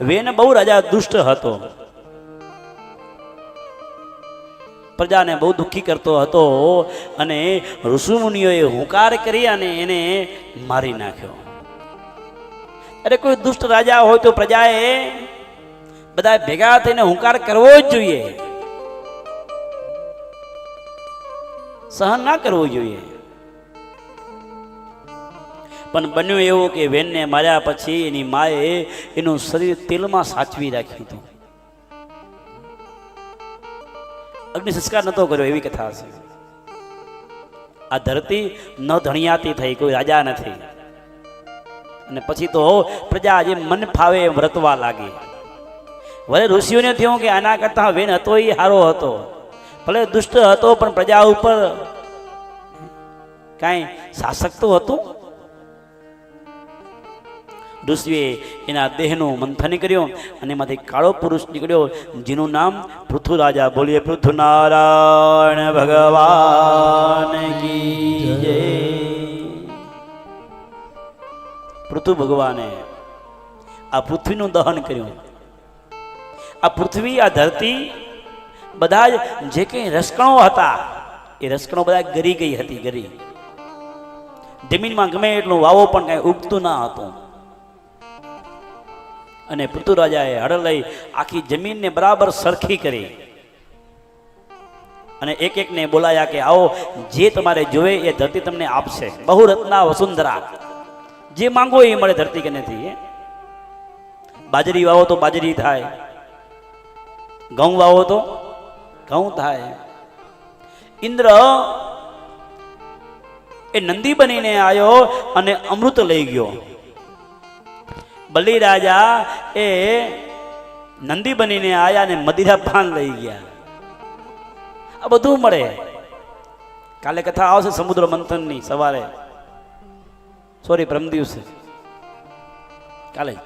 Van બહુ રાજા દુષ્ટ હતો. પ્રજાને બહુ દુઃખી કરતો હતો અને ઋષિમુનિઓએ હુંકાર કરી અને એને મારી નાખ્યો. અરે કોઈ દુષ્ટ રાજા હોય તો પ્રજાએ બધા ભેગા થઈને હુંકાર કરવો જ જોઈએ. સહન ના કરવો જોઈએ. પણ બન્યું એવું કે વેનને માર્યા પછી એની માએ એનું શરીર તેલમાં સાચવી રાખ્યું હતું. અગ્નિ સંસ્કાર નતો કર્યો એવી કથા છે આ ધરતી ન ધણિયાતી થઈ, કોઈ રાજા નથી. અને પછી તો પ્રજા જે મન ફાવે વ્રતવા લાગી. વરે ઋષિઓને થયું કે આના કરતા વેન હતો એ સારો હતો. ભલે દુષ્ટ હતો, પણ પ્રજા ઉપર કાંઈ શાસક તો હતું? ઋષિએ એના દેહનું મંથન કર્યું અને એમાંથી કાળો પુરુષ નીકળ્યો, જેનું નામ પૃથ્વીરાજા બોલીએ, પૃથ્વીનારાયણ ભગવાન કી ભગવાને આ પૃથ્વીનું દહન કર્યું. આ પૃથ્વી, આ ધરતી બધા જ જે કંઈ રસકણો હતા, એ રસકણો બધા ગરી ગઈ હતી, ગરી. જમીનમાં ગમે એટલું વાવો પણ કાંઈ ઉગતું ના હતું. અને પૃથુરાજાએ હળ લઈ આખી જમીનને બરાબર સરખી કરી. અને એક એકને બોલાયા કે, આવો, જે તમારે જોવે એ ધરતી તમને આપશે. બહુ રત્ના વસુંધરા, જે માંગો એ મળે ધરતી કે નથી? બાજરી વાવો તો બાજરી થાય, ઘઉં વાવો તો ઘઉં થાય. ઇન્દ્ર એ નંદી બનીને આવ્યો અને અમૃત લઈ ગયો. બલિરાજા એ નંદી બનીને આયા ને મદિરા પાન લઈ ગયા. આ બધું મળે. કાલે કથા આવશે સમુદ્ર મંથનની સવારે. સોરી પરમ દિવસે. કાલે.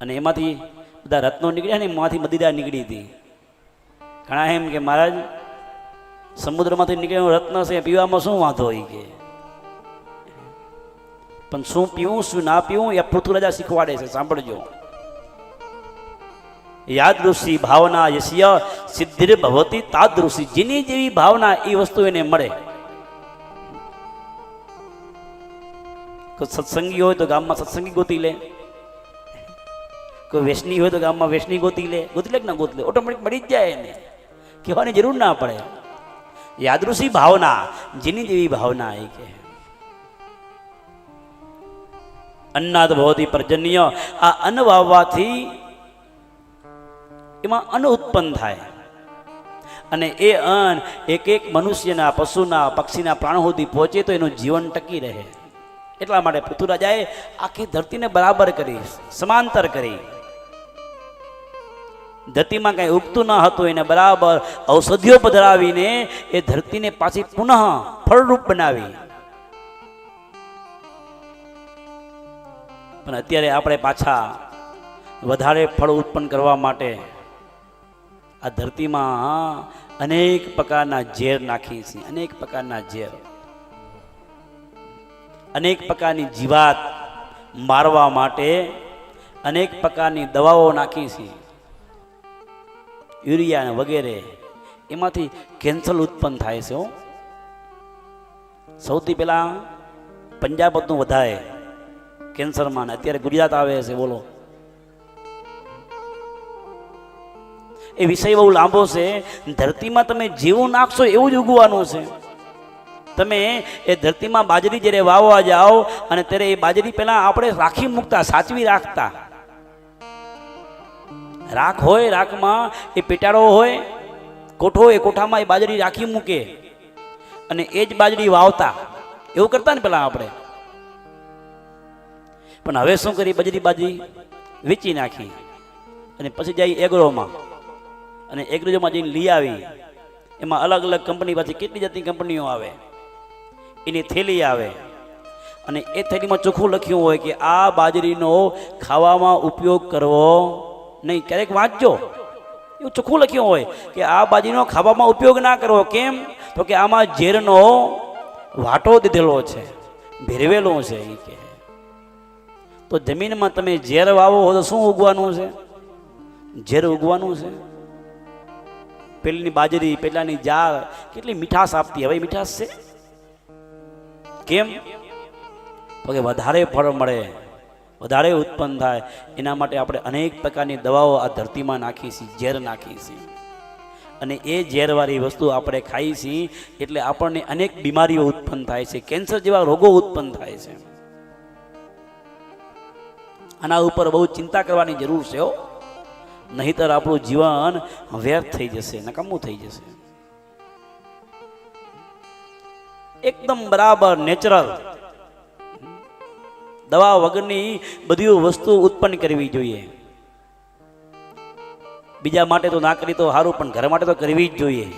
અને એમાંથી બધા રત્નો નીકળ્યા ને એમાંથી મદિરા નીકળી હતી. ઘણા એમ કે મહારાજ, સમુદ્રમાંથી નીકળ્યો રત્ન છે, પીવામાં શું વાંધો હોય કે? પણ શું પીવું, શું ના પીવું, એ પૃથ્વીરાજા શીખવાડે છે, સાંભળજો. યાદૃષિ ભાવના યશ્ય સિદ્ધિર ભવતી તાદૃષિ જેની જેવી ભાવના એ વસ્તુ એને મળે. કોઈ સત્સંગી હોય તો ગામમાં સત્સંગી ગોતી લે. કોઈ વેસની હોય તો ગામમાં વેસની ગોતી લે. ગોતી લે કે ના ગોતી લે? ઓટોમેટિક મળી જ જાય એને. કહેવાની જરૂર ના પડે. યાદૃષિ ભાવના, જેની જેવી ભાવના એ કે અન્નાદ ભવતી પર્જન્ય આ અન્ન વાવવાથી એમાં અન્ન ઉત્પન્ન થાય. અને એ અન્ન એક એક મનુષ્યના, પશુના, પક્ષીના પ્રાણ સુધી પહોંચે તો એનું જીવન ટકી રહે. એટલા માટે પૃથ્વીરાજાએ આખી ધરતીને બરાબર કરી, સમાંતર કરી. ધરતીમાં કંઈ ઉગતું ન હતું, એને બરાબર ઔષધિઓ પધરાવીને એ ધરતીને પાછી પુનઃ ફળરૂપ બનાવી. પણ અત્યારે આપણે પાછા વધારે ફળ ઉત્પન્ન કરવા માટે આ ધરતીમાં અનેક પ્રકારના ઝેર નાખીએ છીએ, અનેક પ્રકારના ઝેર. અનેક પ્રકારની જીવાત મારવા માટે અનેક પ્રકારની દવાઓ નાખી છીએ. યુરિયા વગેરે, એમાંથી કેન્સર ઉત્પન્ન થાય છે સૌથી પહેલાં પંજાબ હતું વધારે કેન્સરમાં ને અત્યારે ગુજરાત આવે છે, બોલો. એ વિષય બહુ લાંબો છે. ધરતીમાં તમે જીવું નાખશો એવું જ ઉગવાનું છે. તમે એ ધરતીમાં બાજરી જ્યારે વાવવા જાઓ અને ત્યારે એ બાજરી પહેલાં આપણે રાખી મૂકતા, સાચવી રાખતા. રાખ હોય, રાખમાં એ પેટાળો હોય, કોઠો એ કોઠામાં એ બાજરી રાખી મૂકે. અને એ જ બાજરી વાવતા. એવું કરતા ને પેલા આપણે. પણ હવે શું કરી બાજરી બાજરી વેચી નાખી. અને પછી જઈ એગ્રોમાં. અને એગ્રોમાં જઈને લઈ આવી. એમાં અલગ અલગ કંપની પાછી કેટલી જાતની કંપનીઓ આવે? એની થેલી આવે. અને એ થેલીમાં ચોખ્ખું લખ્યું હોય કે આ બાજરીનો ખાવામાં ઉપયોગ કરવો નહીં. ક્યારેક વાંચજો. એવું ચોખ્ખું લખ્યું હોય કે આ બાજરીનો ખાવામાં ઉપયોગ ના કરવો. કેમ? તો કે આમાં ઝેરનો વાટો દીધેલો છે. ભેરવેલો છે એ કે. તો જમીનમાં તમે ઝેર વાવો હો તો શું ઉગવાનું છે? ઝેર ઉગવાનું છે? પેલીની બાજરી, પેલાની જાળ, કેટલી મીઠાશ આપતી? હવે મીઠાશ છે? કેમ? તો કે વધારે ફળ મળે, વધારે ઉત્પન્ન થાય. એના માટે આપણે અનેક પ્રકારની દવાઓ આ ધરતીમાં નાખી છીએ, ઝેર નાખી છીએ. અને એ ઝેરવાળી વસ્તુ આપણે ખાઈએ છીએ, એટલે આપણને અનેક બીમારીઓ ઉત્પન્ન થાય છે, કેન્સર જેવા રોગો ઉત્પન્ન થાય છે. આના ઉપર બહુ ચિંતા કરવાની જરૂર છે હો. નહીતર આપણું જીવન વ્યર્થ થઈ જશે, નકામું થઈ જશે. એકદમ બરાબર નેચરલ દવા વગરની બધી વસ્તુ ઉત્પન્ન કરવી જોઈએ. બીજા માટે તો ના કરી તો સારું, પણ ઘર માટે તો કરવી જ જોઈએ.